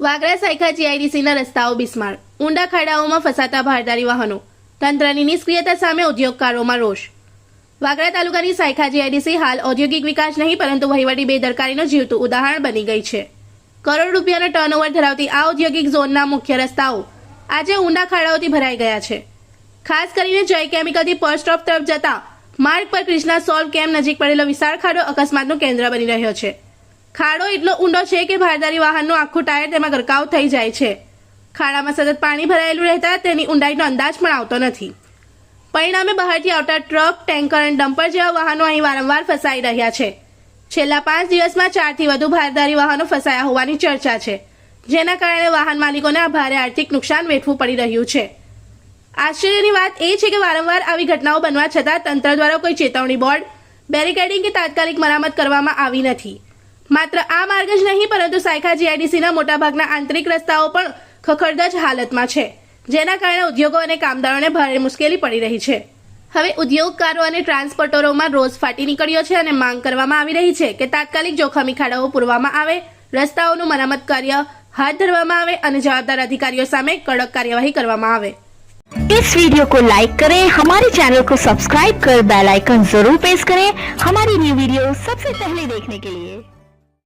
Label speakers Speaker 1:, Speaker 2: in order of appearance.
Speaker 1: વાગરા સાયખા જીઆઈડીસીના રસ્તાઓ બિસ્માર. ઊંડા ખાડાઓમાં ફસાતા ભારદારી વાહનો. તંત્રની નિષ્ક્રિયતા સામે ઉદ્યોગકારોમાં રોષ. વાગરા તાલુકાની સાયખા જીઆઈડીસી હાલ ઔદ્યોગિક વિકાસ નહીં, પરંતુ વહીવટી બેદરકારીનો જીવતું ઉદાહરણ બની ગઈ છે. કરોડ રૂપિયાનો ટર્નઓવર ધરાવતી આ ઔદ્યોગિક ઝોનના મુખ્ય રસ્તાઓ આજે ઊંડા ખાડાઓથી ભરાઈ ગયા છે. ખાસ કરીને જય કેમિકલથી પર સ્ટોપ તરફ જતા માર્ગ પર ક્રિષ્ના સોલ્વ કેમ્પ નજીક પડેલો વિશાળ ખાડો અકસ્માતનું કેન્દ્ર બની રહ્યો છે. ખાડો એટલો ઊંડો છે કે ભારદારી વાહનનું આખું ટાયર તેમાં ગરકાવ થઈ જાય છે. ખાડામાં સતત પાણી ભરાયેલું રહેતા તેની ઊંડાઈનો અંદાજ પણ આવતો નથી. પરિણામે બહારથી આવતા ટ્રક, ટેન્કર અને ડમ્પર જેવા વાહનો અહીં વારંવાર ફસાઈ રહ્યા છે. છેલ્લા પાંચ દિવસમાં ચારથી વધુ ભારદારી વાહનો ફસાયા હોવાની ચર્ચા છે, જેના કારણે વાહન માલિકોને આ ભારે આર્થિક નુકસાન વેઠવું પડી રહ્યું છે. આશ્ચર્યની વાત એ છે કે વારંવાર આવી ઘટનાઓ બનવા છતાં તંત્ર દ્વારા કોઈ ચેતવણી બોર્ડ, બેરિકેડિંગ કે તાત્કાલિક મરામત કરવામાં આવી નથી. માત્ર આ માર્ગ જ નહીં પરંતુ સાયખા જીઆઈડીસીના મોટાભાગના આંતરિક રસ્તાઓ પણ ખખડધજ હાલતમાં છે જેના કારણે ઉદ્યોગો અને કામદારોને ભારે મુશ્કેલી પડી રહી છે હવે ઉદ્યોગકારો અને ટ્રાન્સપોર્ટરોમાં રોજ ફાટી નીકળ્યો છે અને માંગ કરવામાં આવી રહી છે કે તાત્કાલિક જોખમી ખાડાઓ પૂરવામાં આવે રસ્તાઓનું મરામત કાર્ય હાથ ધરવામાં આવે અને જવાબદાર અધિકારીઓ સામે કડક કાર્યવાહી કરવામાં આવે
Speaker 2: इस वीडियो को लाइक करें हमारे चैनल को सब्सक्राइब कर बेल आइकन जरूर प्रेस करें हमारी न्यू वीडियो सबसे पहले देखने के लिए